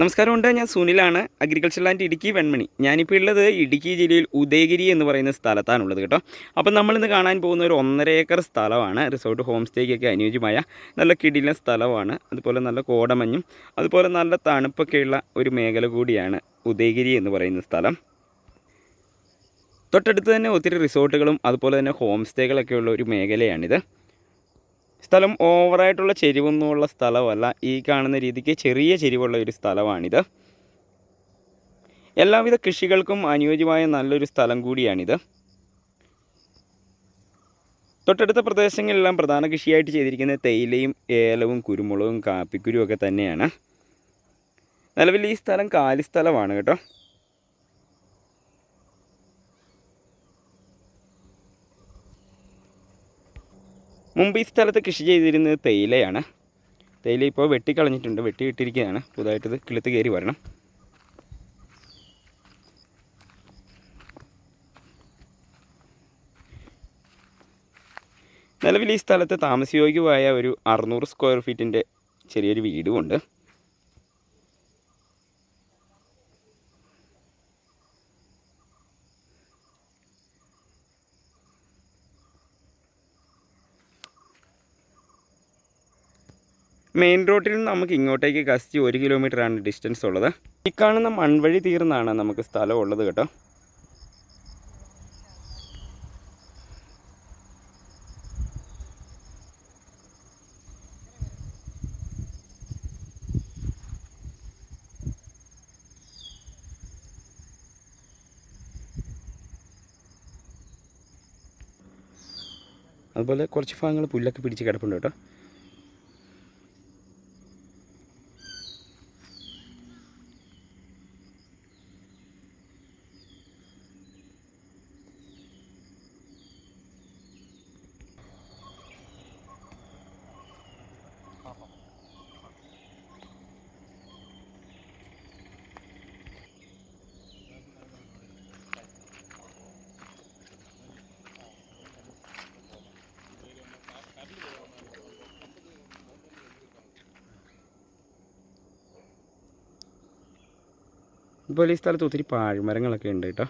നമസ്കാരം ഉണ്ട് ഞാൻ സുനിലാണ് അഗ്രികൾച്ചർ ലാൻഡ് ഇടുക്കി വെൺമണി. ഞാനിപ്പോൾ ഉള്ളത് ഇടുക്കി ജില്ലയിൽ ഉദയഗിരി എന്ന് പറയുന്ന സ്ഥലത്താണുള്ളത് കേട്ടോ. അപ്പം നമ്മളിന്ന് കാണാൻ പോകുന്ന ഒരു ഒന്നര ഏക്കർ സ്ഥലമാണ്. റിസോർട്ട് ഹോം സ്റ്റേക്കൊക്കെ അനുയോജ്യമായ നല്ല കിടില സ്ഥലമാണ്. അതുപോലെ നല്ല കോടമഞ്ഞും അതുപോലെ നല്ല തണുപ്പൊക്കെയുള്ള ഒരു മേഖല കൂടിയാണ് ഉദയഗിരി എന്ന് പറയുന്ന സ്ഥലം. തൊട്ടടുത്ത് തന്നെ ഒത്തിരി റിസോർട്ടുകളും അതുപോലെ തന്നെ ഹോം സ്റ്റേകളൊക്കെ ഉള്ള ഒരു മേഖലയാണിത്. സ്ഥലം ഓവറായിട്ടുള്ള ചെരിവൊന്നുമുള്ള സ്ഥലമല്ല. ഈ കാണുന്ന രീതിക്ക് ചെറിയ ചെരിവുള്ള ഒരു സ്ഥലമാണിത്. എല്ലാവിധ കൃഷികൾക്കും അനുയോജ്യമായ നല്ലൊരു സ്ഥലം കൂടിയാണിത്. തൊട്ടടുത്ത പ്രദേശങ്ങളിലെല്ലാം പ്രധാന കൃഷിയായിട്ട് ചെയ്തിരിക്കുന്ന തേയിലയും ഏലവും കുരുമുളകും കാപ്പിക്കുരുമൊക്കെ തന്നെയാണ്. നിലവിൽ ഈ സ്ഥലം കാലി സ്ഥലമാണ് കേട്ടോ. മുമ്പ് ഈ സ്ഥലത്ത് കൃഷി ചെയ്തിരുന്നത് തേയിലയാണ്. തേയില ഇപ്പോൾ വെട്ടിക്കളഞ്ഞിട്ടുണ്ട്. വെട്ടിയിട്ടിരിക്കുകയാണ്. പുതുതായിട്ട് ഇത് കിളുത്ത് കയറി വരണം. നിലവിൽ ഈ സ്ഥലത്ത് താമസയോഗ്യമായ ഒരു അറുന്നൂറ് സ്ക്വയർ ഫീറ്റിന്റെ ചെറിയൊരു വീടുമുണ്ട്. മെയിൻ റോഡിൽ നിന്ന് നമുക്ക് ഇങ്ങോട്ടേക്ക് കസ്റ്റി ഒരു കിലോമീറ്ററാണ് ഡിസ്റ്റൻസ് ഉള്ളത്. ഈ കാണുന്ന മൺവഴി തീർന്നാണ് നമുക്ക് സ്ഥലം ഉള്ളത് കേട്ടോ. അതുപോലെ കുറച്ച് ഭാഗങ്ങൾ പുല്ലൊക്കെ പിടിച്ച് കിടപ്പുണ്ട് കേട്ടോ. അതുപോലെ ഈ സ്ഥലത്ത് ഒത്തിരി പാഴ്മരങ്ങളൊക്കെ ഉണ്ട് കേട്ടോ.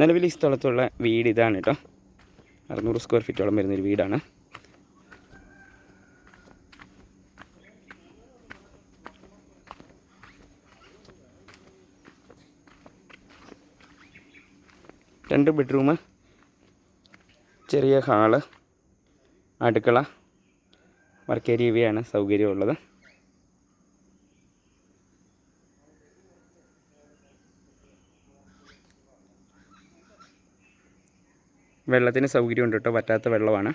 നിലവിൽ ഈ സ്ഥലത്തുള്ള വീട് ഇതാണ് കേട്ടോ. അറുന്നൂറ് സ്ക്വയർ ഫീറ്റോളം വരുന്നൊരു വീടാണ്. രണ്ട് ബെഡ്റൂം ചെറിയ ഹാൾ അടുക്കള. വർക്ക് ഏരിയ ഇവയാണ് സൗകര്യമുള്ളത്. വെള്ളത്തിന് സൗകര്യമുണ്ട് കേട്ടോ. പറ്റാത്ത വെള്ളമാണ്.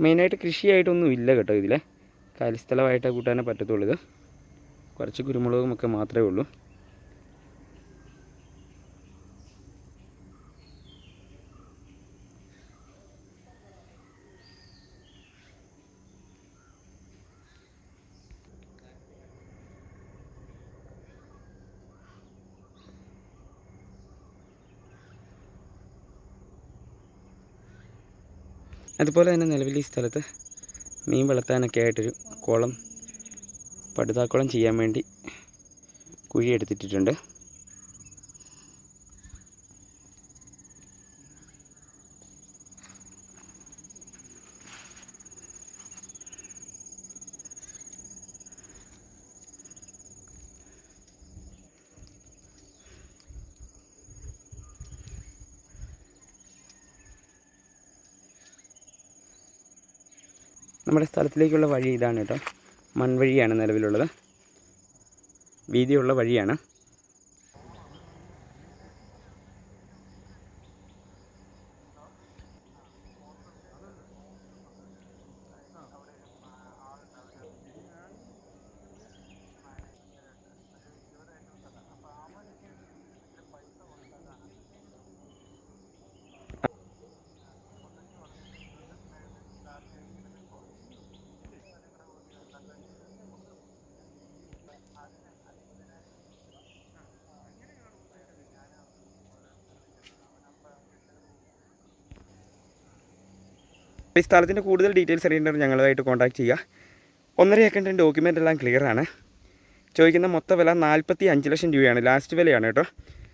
മെയിനായിട്ട് കൃഷിയായിട്ടൊന്നും ഇല്ല കേട്ടോ ഇതിലെ. കാലിസ്ഥലമായിട്ട് കൂട്ടാനേ പറ്റത്തുള്ളൂ ഇത്. കുറച്ച് കുരുമുളകും ഒക്കെ മാത്രമേ ഉള്ളൂ. അതുപോലെ തന്നെ നിലവിൽ ഈ സ്ഥലത്ത് മീൻ വളർത്താനൊക്കെ ആയിട്ടൊരു കുളം പടുതാക്കുളം ചെയ്യാൻ വേണ്ടി കുഴി എടുത്തിട്ടിട്ടുണ്ട് നമ്മുടെ സ്ഥലത്തിലേക്കുള്ള വഴി ഇതാണ് കേട്ടോ. മൺവഴിയാണ് നിലവിലുള്ളത്. വീതിയുള്ള വഴിയാണ്. ഈ സ്ഥലത്തിന്റെ കൂടുതൽ ഡീറ്റെയിൽസ് അറിയേണ്ടത് ഞങ്ങളുമായിട്ട് കോൺടാക്ട് ചെയ്യുക. ഒന്നര ഏക്കറിന്റെ ഡോക്യുമെന്റ് എല്ലാം ക്ലിയറാണ് ചോദിക്കുന്ന മൊത്ത വില നാൽപ്പത്തി അഞ്ച് ലക്ഷം രൂപയാണ്. ലാസ്റ്റ് വിലയാണ് കേട്ടോ.